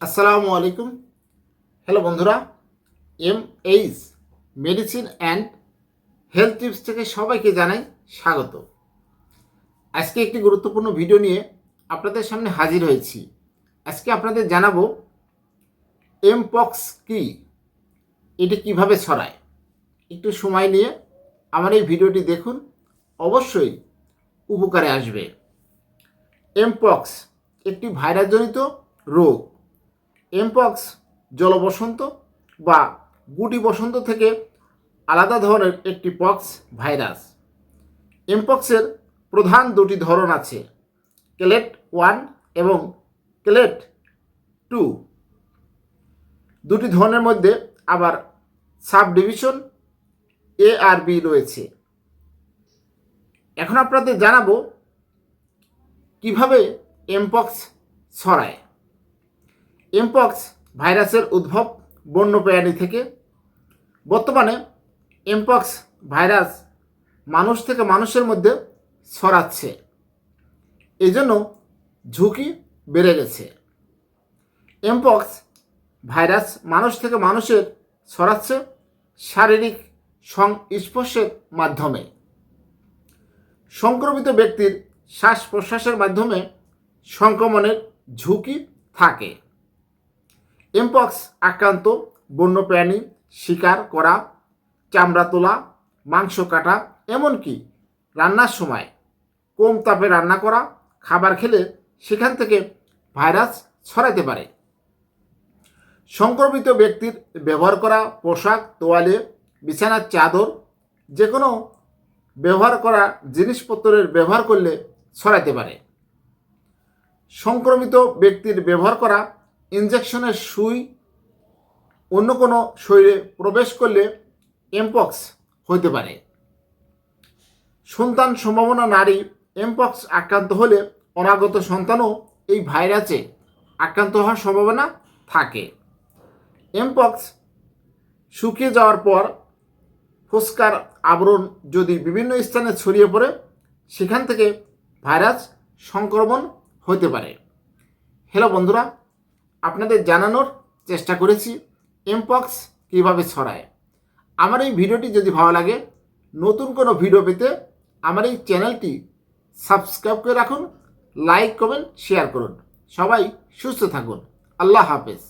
আসসালামু আলাইকুম। হ্যালো বন্ধুরা। M H medicine and health tips থেকে সবাইকে জানাই স্বাগত। আজকে একটি গুরুত্বপূর্ণ ভিডিও নিয়ে আপনাদের সামনে হাজির হয়েছি। আজকে আপনাদের জানাব এমপক্স কি? এটি কীভাবে ছড়ায়? একটু সময় নিয়ে আমার এই ভিডিওটি দেখুন, অবশ্যই উপকারে আসবে। এমপক্স একটি ভাইরাসজনিত রোগ। এমপক্স জলবসন্ত বা গুটি বসন্ত থেকে আলাদা ধরনের একটি পক্স ভাইরাস। এমপক্সের প্রধান দুটি ধরন আছে, ক্লেট ওয়ান এবং ক্লেট টু। দুটি ধরনের মধ্যে আবার সাব ডিভিশন এ আর বি রয়েছে। এখন আপনাদের জানাব কীভাবে এমপক্স ছড়ায়। এমপক্স ভাইরাসের উদ্ভব বন্যপ্রাণী থেকে। বর্তমানে এমপক্স ভাইরাস মানুষ থেকে মানুষের মধ্যে ছড়াচ্ছে। এই জন্য ঝুঁকি বেড়ে গেছে। এমপক্স ভাইরাস মানুষ থেকে মানুষের ছড়াচ্ছে শারীরিক সংস্পর্শের মাধ্যমে। সংক্রমিত ব্যক্তির শ্বাস প্রশ্বাসের মাধ্যমে সংক্রমণের ঝুঁকি থাকে। এমপক্স আক্রান্ত বন্যপ্রাণী শিকার করা, চামড়া তোলা, মাংস কাটা, এমনকি রান্নার সময় কম তাপে রান্না করা, খাবার খেলে সেখান থেকে ভাইরাস ছড়াতে পারে। সংক্রমিত ব্যক্তির ব্যবহার করা পোশাক, তোয়ালে, বিছানার চাদর যে কোনো ব্যবহার করা জিনিসপত্রের ব্যবহার করলে ছড়াতে পারে। সংক্রমিত ব্যক্তির ব্যবহার করা ইনজেকশনের সুই অন্য কোনো শরীরে প্রবেশ করলে এমপক্স হতে পারে। সন্তান সম্ভাবনা নারী এমপক্স আক্রান্ত হলে অনাগত সন্তানও এই ভাইরাসে আক্রান্ত হওয়ার সম্ভাবনা থাকে। এমপক্স শুকিয়ে যাওয়ার পর ফুসকার আবরণ যদি বিভিন্ন স্থানে ছড়িয়ে পড়ে, সেখান থেকে ভাইরাস সংক্রমণ হতে পারে। হ্যালো বন্ধুরা আপনাদের জানানোর চেষ্টা করেছি এমপক্স কীভাবে ছড়ায়। আমার এই ভিডিওটি যদি ভালো লাগে, নতুন কোনো ভিডিও পেতে আমার এই চ্যানেলটি সাবস্ক্রাইব করে রাখুন, লাইক করবেন শেয়ার করুন। সবাই সুস্থ থাকুন। আল্লাহ হাফেজ।